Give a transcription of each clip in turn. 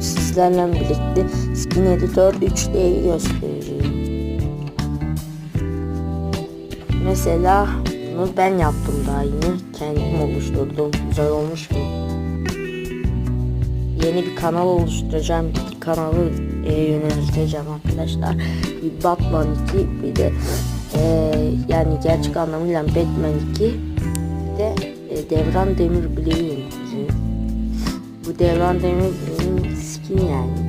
Sizlerle birlikte Skin Editor 3D'yi göstereceğim. Mesela bunu ben yaptım daha yeni. Kendim oluşturdum. Güzel olmuş mu? Yeni bir kanal oluşturacağım. Bir kanalı e, yönelteceğim arkadaşlar. Bir Batman 2 bir de e, yani gerçek anlamıyla Batman 2 bir de e, Devran Demirbileğin bizim. Bu Devran Demirbileğin skin yani.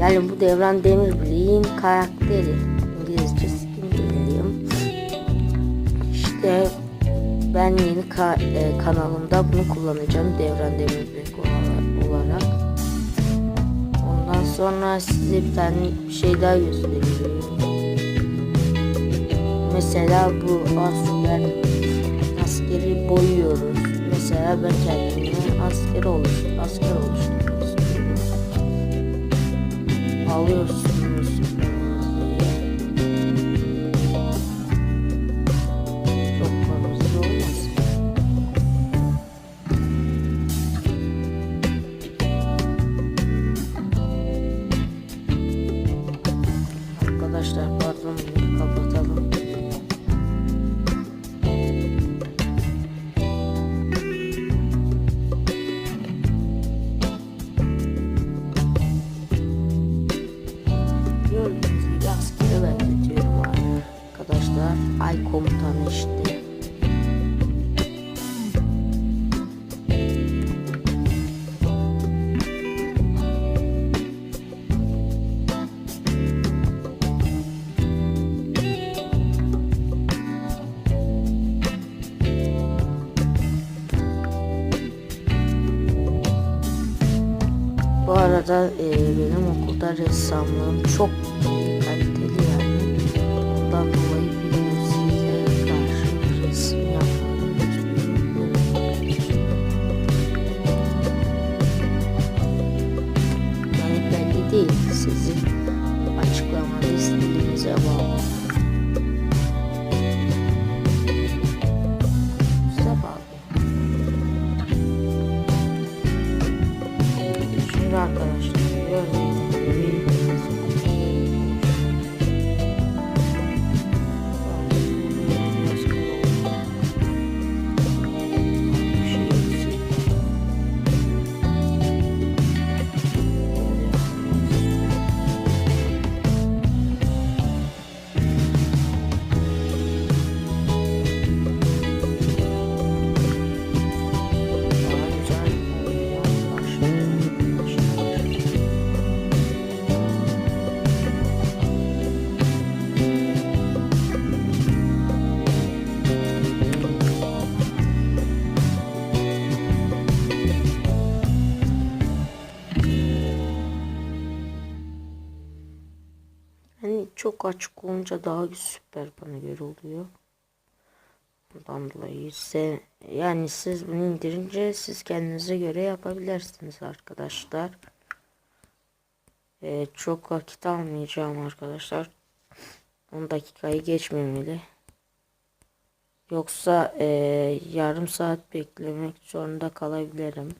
Yani bu Devran Demirbileğin karakteri. İngilizce skin diyelim. İşte ben yeni ka- e, kanalımda bunu kullanacağım Devran Demirbileğin olarak. Ondan sonra size bir tane bir şey daha göstereyim. Mesela bu asker askeri boyuyoruz. Mesela ben kendime asker oluş asker oluşturmak istiyorum. Arada e, benim okulda ressamlığım çok kaliteli yani. Ondan dolayı bir size karşı resim yapmamı Yani belli değil. Sizin açıklamada istediğinize bağlı. Çok açık olunca daha süper bana göre oluyor. Bundan dolayı ise yani siz bunu indirince siz kendinize göre yapabilirsiniz arkadaşlar. Ee, çok vakit almayacağım arkadaşlar. 10 dakikayı geçmemeli. Yoksa e, yarım saat beklemek zorunda kalabilirim.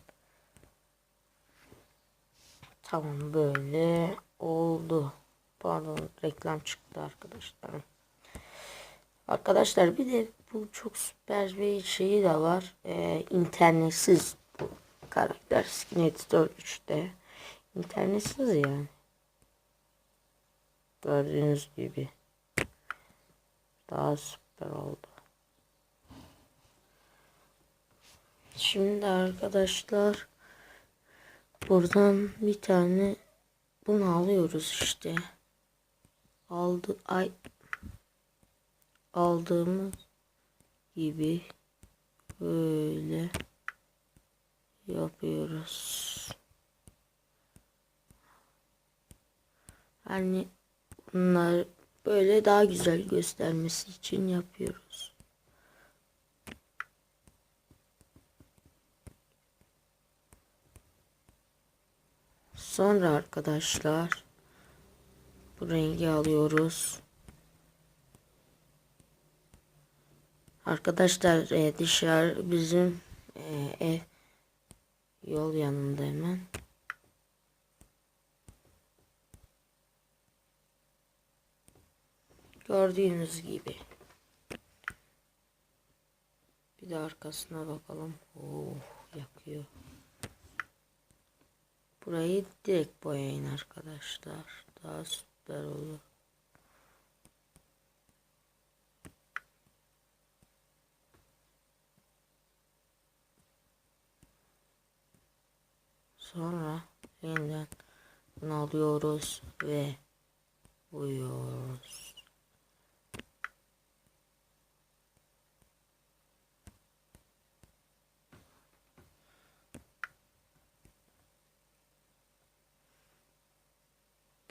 Tamam böyle oldu. Pardon reklam çıktı arkadaşlar. Arkadaşlar bir de bu çok süper bir şeyi de var. Ee, internetsiz bu karakter Skin Editor 3'te. İnternetsiz yani. Gördüğünüz gibi. Daha süper oldu. Şimdi arkadaşlar buradan bir tane bunu alıyoruz işte. Aldı ay aldığımız gibi böyle yapıyoruz. Hani bunlar böyle daha güzel göstermesi için yapıyoruz. Sonra arkadaşlar bu rengi alıyoruz. Arkadaşlar e, dışarı bizim e, ev Yol yanında hemen. Gördüğünüz gibi. Bir de arkasına bakalım. Oh yakıyor. Burayı direkt boyayın arkadaşlar. Daha süper olur. Sonra yeniden alıyoruz ve boyuyoruz.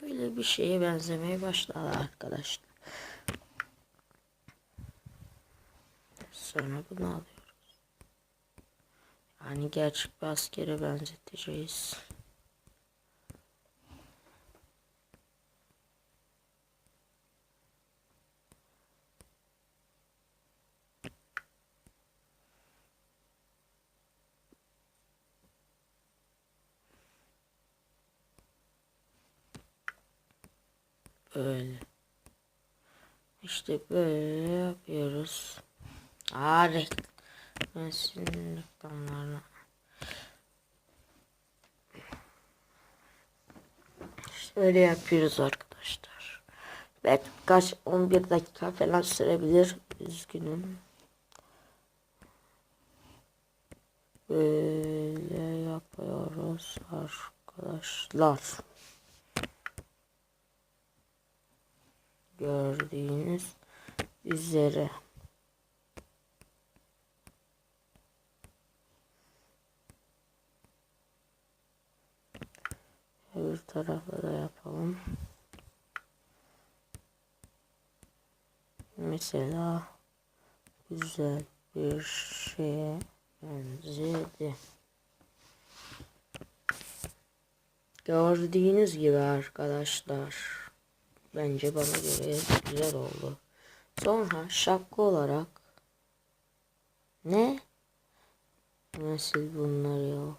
Böyle bir şeye benzemeye başladı arkadaşlar. Sonra bunu alıyoruz. Yani gerçek bir askere benzeteceğiz. Böyle. İşte böyle yapıyoruz. Aa reklam. Ben sizin reklamlarına. İşte öyle yapıyoruz arkadaşlar. Belki kaç 11 dakika falan sürebilir. Üzgünüm. Böyle yapıyoruz arkadaşlar. Gördüğünüz üzere. Öbür tarafa da yapalım. Mesela güzel bir şeye benzedi. Gördüğünüz gibi arkadaşlar. Bence bana göre güzel oldu. Sonra şapka olarak ne? Nasıl bunlar ya?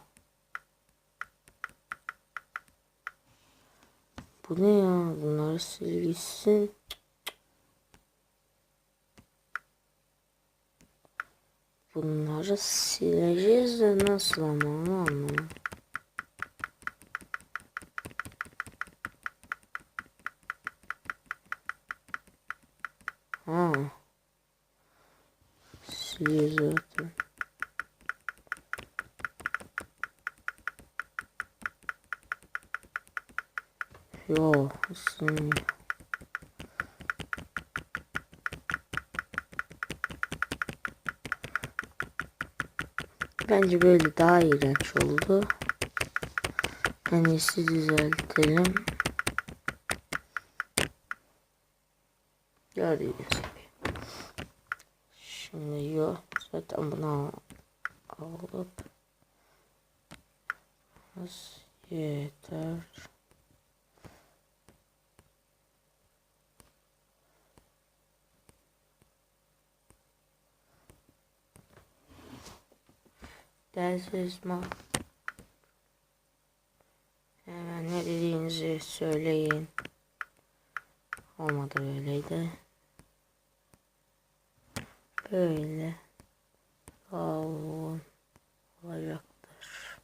Bu ne ya? Bunları sil gitsin. Bunları sileceğiz de nasıl ama onu anlamadım. Ha. Siliyor zaten. Yo. Bence böyle daha iğrenç oldu. En iyisi düzeltelim. Gördüğünüz. Şimdi yok. Zaten bunu alıp az yeter. Dersiz ma. Hemen ne dediğinizi söyleyin. Olmadı öyleydi. Böyle kavun olacaktır.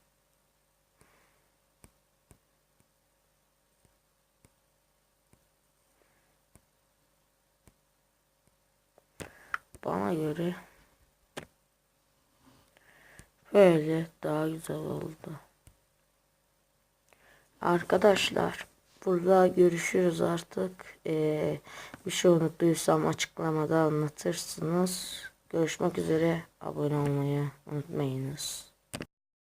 Bana göre böyle daha güzel oldu. Arkadaşlar Burada görüşürüz artık. Ee, bir şey unuttuysam açıklamada anlatırsınız. Görüşmek üzere. Abone olmayı unutmayınız.